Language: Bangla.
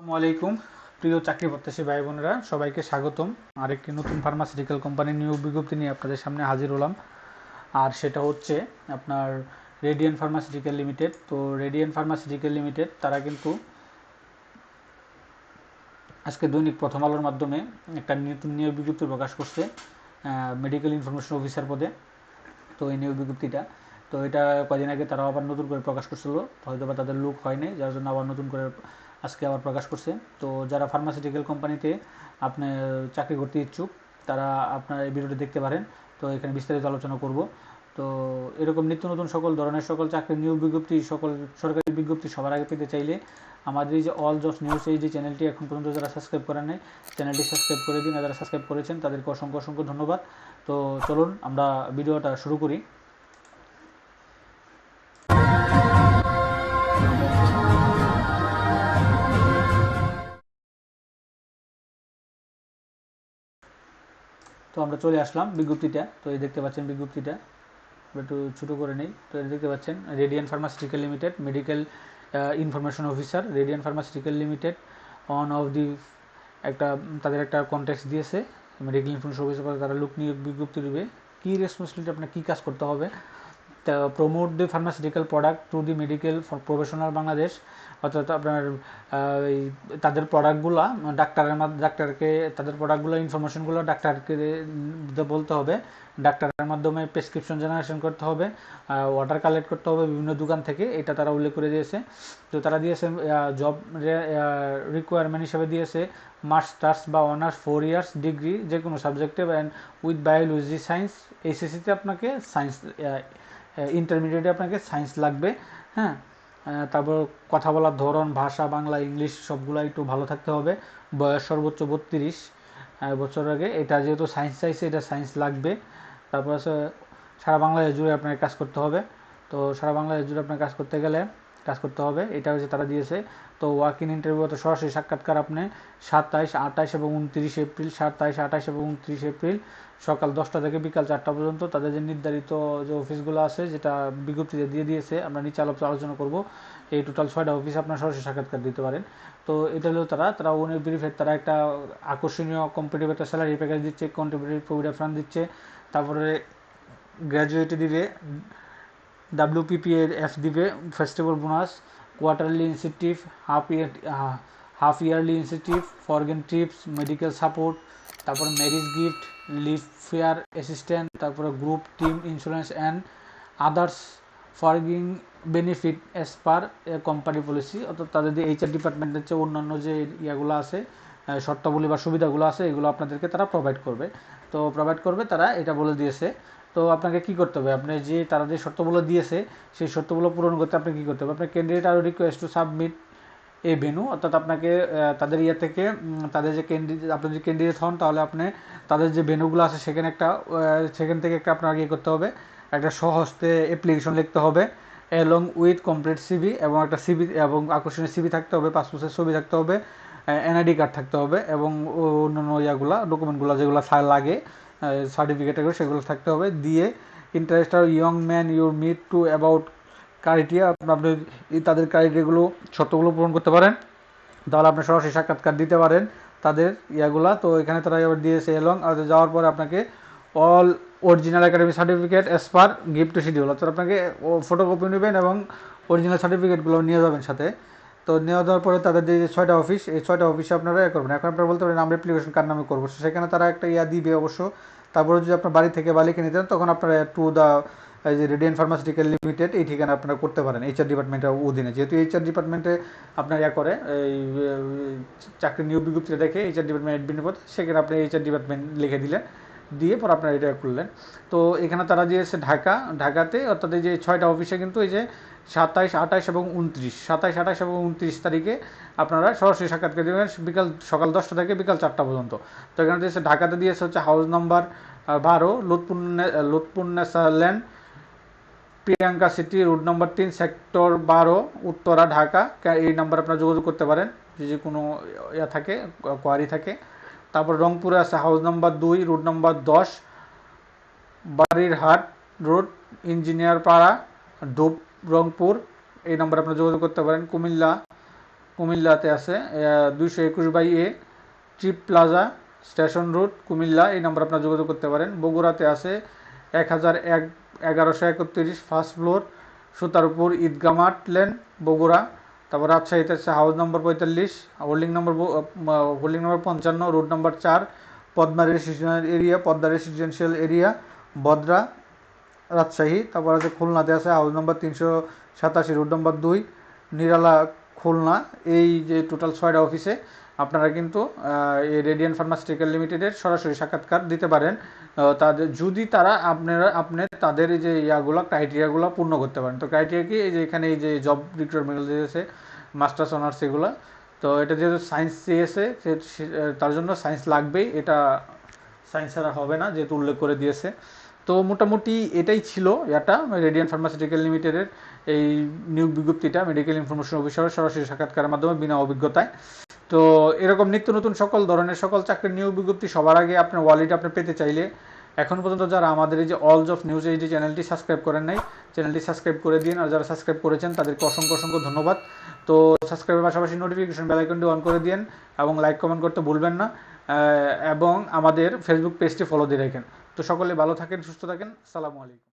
আসসালামু আলাইকুম। প্রিয় চাকরি প্রত্যাশী ভাই বোনেরা, সবাইকে স্বাগতম। আরেকটি নতুন ফার্মাসিউটিক্যাল কোম্পানির নিয়োগ বিজ্ঞপ্তি নিয়ে আপনাদের সামনে হাজির হলাম। আর সেটা হচ্ছে আপনার রেডিয়ান ফার্মাসিউটিক্যাল লিমিটেড তো রেডিয়ান ফার্মাসিউটিক্যাল লিমিটেড তারা কিন্তু আজকে দৈনিক প্রথম আলোর মাধ্যমে একটা নতুন নিয়োগ বিজ্ঞপ্তি প্রকাশ করছে মেডিকেল ইনফরমেশন অফিসার পদে। তো এই নিয়োগ বিজ্ঞপ্তিটা, তো এটা কদিন আগে তারা আবার নতুন করে প্রকাশ করছিল হয়তো বা তাদের লুক হয়নি যার জন্য আবার নতুন করে আজকে আবার প্রকাশ করছে। তো যারা ফার্মাসিউটিক্যাল কোম্পানিতে আপনি চাকরি করতে ইচ্ছুক, তারা আপনার এই ভিডিওটি দেখতে পারেন। তো এখানে বিস্তারিত আলোচনা করব। তো এরকম নিত্য নতুন সকল ধরনের সকল চাকরির নিয়োগ বিজ্ঞপ্তি, সকল সরকারি বিজ্ঞপ্তি সবার আগে পেতে চাইলে আমাদের এই যে অল জবস নিউজ এই যে চ্যানেলটি এখন পর্যন্ত যারা সাবস্ক্রাইব করেন নাই চ্যানেলটি সাবস্ক্রাইব করে দিন। যারা সাবস্ক্রাইব করেছেন, তাদেরকে অসংখ্য অসংখ্য ধন্যবাদ। তো চলুন আমরা ভিডিওটা শুরু করি। তো আমরা চলে আসলাম বিজ্ঞপ্তিটা। তো এই দেখতে পাচ্ছেন বিজ্ঞপ্তিটা। একটু ছোটো করে নেই। তো এই দেখতে পাচ্ছেন Radiant pharmaceutical limited medical information officer Radiant pharmaceutical limited one of the একটা, তাদের একটা কন্ট্যাক্ট দিয়েছে। মেডিকেল ইনফরমেশন অফিসার তারা লোক নিয়োগ বিজ্ঞপ্তি দেবে। কী রেসপন্সিবিলিটি আপনার, কী কাজ করতে হবে? Promote the pharmaceutical product to the medical professional Bangladesh অর্থাৎ আপনার তাদের প্রোডাক্টগুলো ডাক্তারের মাধ্যমে ডাক্তারকে তাদের প্রোডাক্টগুলো ইনফরমেশনগুলো ডাক্তারকে বলতে হবে। ডাক্তারের মাধ্যমে প্রেসক্রিপশন জেনারেশন করতে হবে ওয়াটার কালেক্ট করতে হবে বিভিন্ন দোকান থেকে, এটা তারা উল্লেখ করে দিয়েছে। তো তারা দিয়েছে জব রিকোয়ারমেন্ট হিসেবে দিয়েছে মাস্টার্স বা অনার্স ফোর ইয়ার্স ডিগ্রি যে কোনো সাবজেক্টে অ্যান্ড উইথ বায়োলজি সায়েন্স এইচএসসিতে আপনাকে সায়েন্স ইন্টারমিডিয়েটে আপনাকে সায়েন্স লাগবে হ্যাঁ? তারপর কথা বলার ধরন, ভাষা, বাংলা, ইংলিশ সবগুলো একটু ভালো থাকতে হবে। বয়স সর্বোচ্চ বত্রিশ বছর আগে। এটা যেহেতু সায়েন্স চাইছে, এটা সায়েন্স লাগবে। তারপর আছে সারা বাংলাদেশ জুড়ে আপনাকে কাজ করতে হবে। তো সারা বাংলাদেশ জুড়ে আপনার কাজ করতে গেলে কাজ করতে হবে। এটা হচ্ছে তারা দিয়েছে। তো ওয়াক ইন ইন্টারভিউ তো সরাসরি সাক্ষাৎকার আপনি সাতাইশ, আঠাইশ এবং উনত্রিশ এপ্রিল, সাতাইশ, আঠাইশ এবং উনত্রিশ এপ্রিল সকাল দশটা থেকে বিকাল চারটা পর্যন্ত তাদের যে নির্ধারিত যে অফিসগুলো আছে যেটা বিজ্ঞপ্তিতে দিয়ে দিয়েছে, আমরা নিচে আলোচনা আলোচনা করব। এই টোটাল ছয়টা অফিস আপনার সরাসরি সাক্ষাৎকার দিতে পারেন। তো এটা হলো তারা তারা ওনে ভেরিফাইড তারা একটা আকর্ষণীয় কম্পিটিভ একটা স্যালারি প্যাকেজ দিচ্ছে কন্ট্রিবিউটরি প্রভিডেন্ট ফান্ড দিচ্ছে। তারপরে গ্র্যাজুয়েটে দিবে। ডাব্লিউপিপি এফ দিবে festival bonus quarterly incentive half year half yearly incentive foreign trips medical support তারপর marriage gift leave fare assistant তারপরে group team insurance and others fringe benefit as per company policy অর্থাৎ তাদের যে এইচআর ডিপার্টমেন্টের যে অন্যান্য যে ইয়াগুলো আছে শর্তাবলী বা সুবিধাগুলো আছে, এগুলো আপনাদেরকে তারা প্রোভাইড করবে। তো প্রোভাইড করবে, তারা এটা বলে দিয়েছে। তো আপনাকে কি করতে হবে? আপনি যে তারা যে শর্তগুলো দিয়েছে, সেই শর্তগুলো পূরণ করতে আপনি কী করতে হবে? আপনার candidate are request to submit a venue অর্থাৎ আপনাকে তাদের ইয়ে থেকে তাদের যে ক্যান্ডিডেট আপনি যদি ক্যান্ডিডেট হন, তাহলে আপনি তাদের যে ভেনুগুলো আছে, সেখানে একটা সেখান থেকে একটা আপনার ইয়ে করতে হবে। একটা সহস্তে অ্যাপ্লিকেশন লিখতে হবে অ্যালং উইথ কমপ্লিট সিবি এবং একটা সিবি এবং আকর্ষণীয় সিবি থাকতে হবে পাসপোর্টের ছবি থাকতে হবে এনআইডি কার্ড থাকতে হবে এবং অন্যান্য ইয়াগুলো ডকুমেন্টগুলো যেগুলো লাগে সার্টিফিকেট এগুলো, সেগুলো থাকতে হবে। দিয়ে interest are young man you meet to about criteria আপনি তাদের ক্রাইটেরিয়াগুলো শর্তগুলো পূরণ করতে পারেন। তাহলে আপনি সরাসরি সাক্ষাৎকার দিতে পারেন তাদের ইয়াগুলা। তো এখানে তারা এবার দিয়েছে এবং যাওয়ার পরে আপনাকে all original academy certificate as per gift schedule অর্থাৎ আপনাকে ফটোকপি নেবেন এবং অরিজিনাল সার্টিফিকেটগুলো নিয়ে যাবেন সাথে। তো নেওয়া দেওয়ার পরে তাদের যে ছয়টা অফিস এই ছয়টা অফিসে আপনারা ইয়ে করবেন। এখন আপনারা বলতে পারেন আমরা অ্যাপ্লিকেশন কার নামে করব? সেখানে তারা একটা ইয়া দিবে অবশ্য। তারপরে যদি আপনার বাড়ি থেকে বা লিখে নিতেন তখন আপনারা টু দ্য এই যে রেডিয়ান ফার্মাসিউটিক্যাল লিমিটেড এই ঠিকানা আপনারা করতে পারেন। এইচআর ডিপার্টমেন্টের অধীনে। যেহেতু এইচআর ডিপার্টমেন্টে আপনার ইয়া করে, এই চাকরি নিয়োগ বিজ্ঞপ্তি দেখে এইচআর ডিপার্টমেন্ট অ্যাডমিনের পথে সেখানে আপনি এইচআর ডিপার্টমেন্ট লিখে দিলেন। দিয়ে পর আপনারা এটা করলেন তো এখানে তারা দিয়েছে ঢাকা, ঢাকাতে অর্থাৎ এই যে ছয়টা অফিসে কিন্তু এই যে সাতাইশ, আঠাইশ এবং উনত্রিশ, সাতাইশ, আঠাইশ এবং উনত্রিশ তারিখে আপনারা সরাসরি সাক্ষাৎকার দেবেন বিকাল, সকাল দশটা থেকে বিকাল চারটা পর্যন্ত। তো এখানে দিয়েছে ঢাকাতে দিয়েছে হচ্ছে হাউস নাম্বার বারো Lutpur Lutpur land Priyanka city road number তিন, সেক্টর বারো, উত্তরা, ঢাকা। এই নাম্বার আপনারা যোগাযোগ করতে পারেন। যে কোনো ইয়া থাকে কোয়ারি থাকে। তারপর রংপুরে আছে হাউস নাম্বার দুই রোড নাম্বার দশ বাড়িরহাট রোড ইঞ্জিনিয়ার পাড়া ডুব রংপুর। এই নাম্বারে আপনারা যোগাযোগ করতে পারেন। কুমিল্লা, কুমিল্লাতে আছে দুইশো একুশ by a trip plaza station road Comilla. এই নাম্বার আপনার যোগাযোগ করতে পারেন। বগুড়াতে আছে এক হাজার এক, এগারোশো একত্রিশ ফার্স্ট ফ্লোর সুতারপুর ঈদগা মাঠ লেন বগুড়া। তারপর রাজশাহীতে আছে হাউস নম্বর পঁয়তাল্লিশ হোল্ডিং নম্বর হোল্ডিং নম্বর পঞ্চান্ন রোড নম্বর চার, Padma residential area Padma residential area Badra, Rajshahi. তারপর আছে খুলনাতে আছে হাউস নম্বর তিনশো সাতাশি রোড নম্বর দুই, নিরালা, খুলনা। এই যে টোটাল ছয়টা অফিসে আপনারা কিন্তু এই রেডিয়ান ফার্মাসিউটিক্যাল লিমিটেডের সরাসরি সাক্ষাৎকার দিতে পারেন। তাদের, যদি তারা আপনারা, আপনি তাদের এই যে ইয়াগুলো ক্রাইটেরিয়াগুলো পূর্ণ করতে পারেন। তো ক্রাইটেরিয়া কি? এই যে এখানে এই যে জব রিক্রুটমেন্ট দিয়েছে মাস্টার্স অনার্স এগুলো। তো এটা যেহেতু সায়েন্স চেয়েছে তার জন্য সায়েন্স লাগবেই। এটা সায়েন্স ছাড়া হবে না, যেহেতু উল্লেখ করে দিয়েছে। তো মোটামুটি এটাই ছিল এটা রেডিয়ান ফার্মাসিউটিক্যাল লিমিটেডের এই নিয়োগ বিজ্ঞপ্তিটা মেডিকেল ইনফরমেশন অফিসারের সরাসরি সাক্ষাৎকারের মাধ্যমে বিনা অভিজ্ঞতায়। তো এরকম নিত্য নতুন সকল ধরনের সকল চাকরির নিয়োগ বিজ্ঞপ্তি সবার আগে আপনার ওয়ালেট আপনি পেতে চাইলে এখন পর্যন্ত যারা আমাদের এই যে অলস অফ নিউজ এই যে চ্যানেলটি সাবস্ক্রাইব করেন নাই, চ্যানেলটি সাবস্ক্রাইব করে দিন আর যারা সাবস্ক্রাইব করেছেন তাদেরকে অসংখ্য অসংখ্য ধন্যবাদ। তো সাবস্ক্রাইবের পাশাপাশি নোটিফিকেশন বেল আইকনটি অন করে দিন এবং লাইক কমেন্ট করতে ভুলবেন না। এবং আমাদের ফেসবুক পেজটি ফলো দিয়ে রাখেন। তো সকলে ভালো থাকেন, সুস্থ থাকেন। সালামু আলাইকুম।